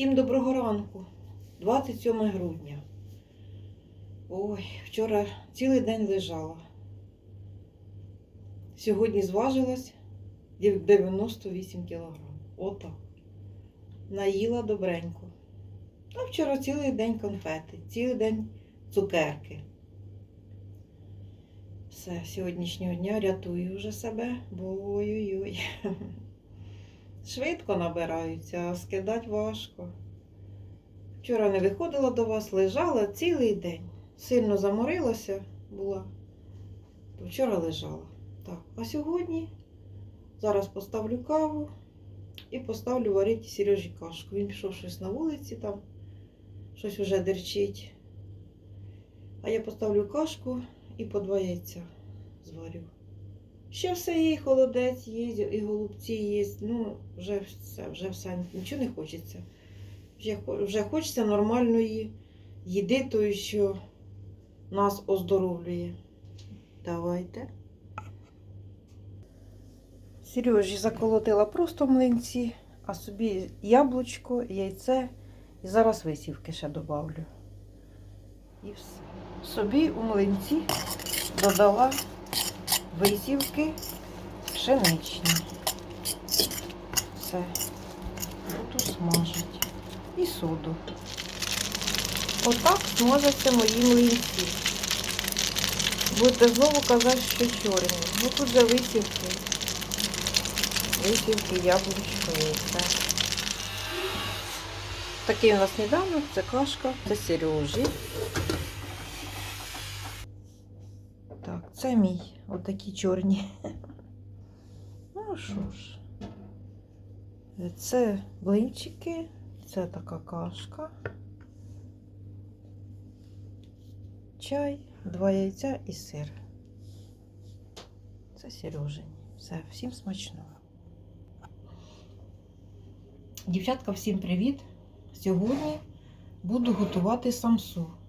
Всім доброго ранку, 27 грудня. Ой, вчора цілий день лежала. Сьогодні зважилась 98 кілограм. Отак. Наїла добренько. А вчора цілий день конфети, цілий день цукерки. Все, сьогоднішнього дня рятую вже себе, ой-ой-ой. Швидко набираються, а скидати важко. Вчора не виходила до вас, лежала цілий день. Сильно заморилася була, то вчора лежала. Так, а сьогодні зараз поставлю каву і поставлю варити Сережі кашку. Він пішов щось на вулиці там, щось вже дерчить. А я поставлю кашку і по два яйця зварю. Ще все є, і холодець є, і голубці є. Ну, вже все, вже все, нічого не хочеться. Вже, вже хочеться нормальної їди, тої, що нас оздоровлює. Давайте. Сережі заколотила просто млинці, а собі яблучко, яйце і зараз висівки ще добавлю. І все. Собі у млинці додала висівки пшеничні. Все. Буду смажити. І соду. Отак смажаться мої млинці. Будете знову казати, що чорні. Ну тут же висівки. Висівки, яблучко, яйце. Такий у нас сніданок, це кашка, це Сережі. Так, це мій. Отакі чорні. Ну що ж. Це блинчики, це така кашка. Чай, два яйця і сир. Це Сережині. Все, всім смачного. Дівчатка, всім привіт! Сьогодні буду готувати самсу.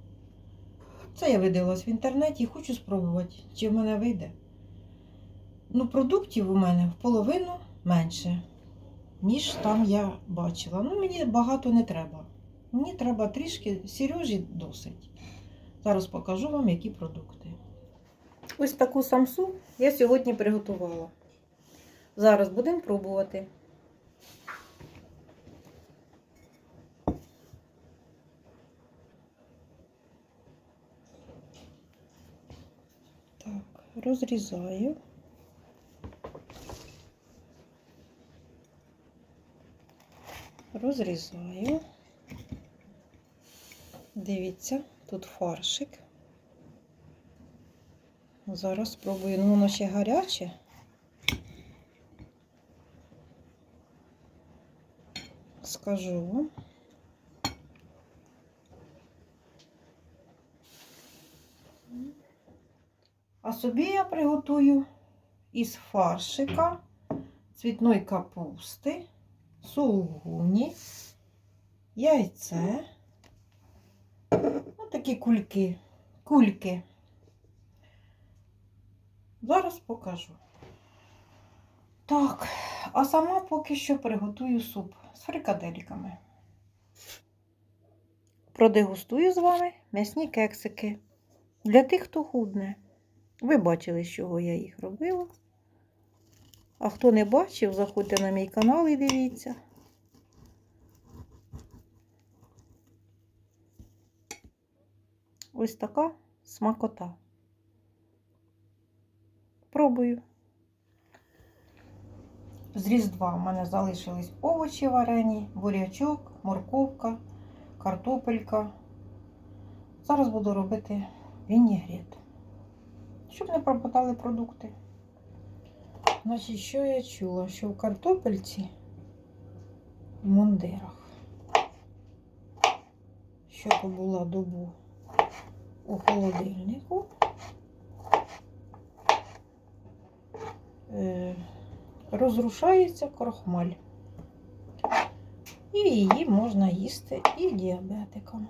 Це я видивилась в інтернеті і хочу спробувати, чи в мене вийде. Ну, продуктів у мене в половину менше, ніж там я бачила. Ну, мені багато не треба. Мені треба трішки, Сережі досить. Зараз покажу вам, які продукти. Ось таку самсу я сьогодні приготувала. Зараз будемо пробувати. Так, розрізаю. Розрізаю. Дивіться, тут фаршик. Зараз спробую, ну воно ще гаряче. Скажу вам. А собі я приготую із фаршика, цвітної капусти, сулугуні, яйце. Ось такі кульки. Кульки. Зараз покажу. Так, а сама поки що приготую суп з фрикадельками. Продегустую з вами м'ясні кексики. Для тих, хто худне. Ви бачили, з чого я їх робила. А хто не бачив, заходьте на мій канал і дивіться. Ось така смакота. Пробую. З Різдва в мене залишились овочі варені, бурячок, морковка, картопелька. Зараз буду робити вінігрет щоб не пропадали продукти. Значить, що я чула? Що в картопельці в мундирах, що побула добу у холодильнику, е, розрушається крохмаль. І її можна їсти і діабетикам.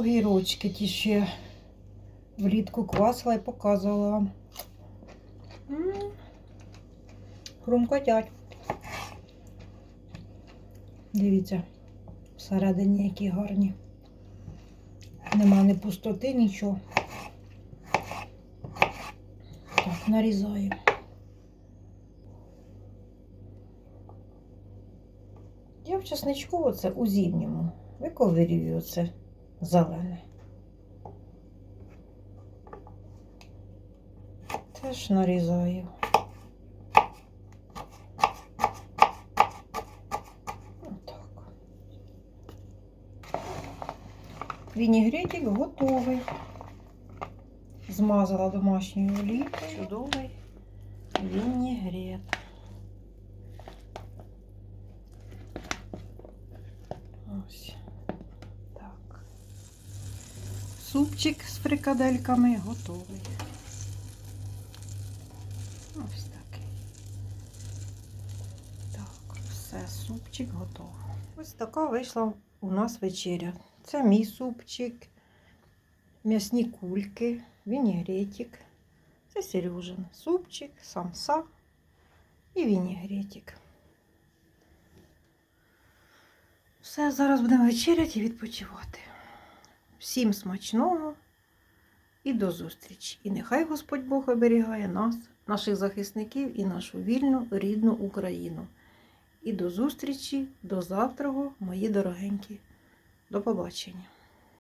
Огірочки ті ще влітку квасила і показувала Хрумкотять. Дивіться, всередині які гарні. Нема ні пустоти, нічого. Так, нарізаємо. Я в часничку оце у зимньому виковирюю оце зелене. Теж нарізаю. Отак. Вінігретик готовий. Змазала домашньою олійкою. Чудовий вінігрет. Ось. Супчик з фрикадельками готовий. Ось такий. Так, все, супчик готовий. Ось така вийшла у нас вечеря. Це мій супчик, м'ясні кульки, вінігретик. Це Сережин супчик, самса і вінігретик. Все, зараз будемо вечеряти і відпочивати. Всім смачного і до зустрічі. І нехай Господь Бог оберігає нас, наших захисників і нашу вільну рідну Україну. І до зустрічі, до завтра, мої дорогенькі. До побачення.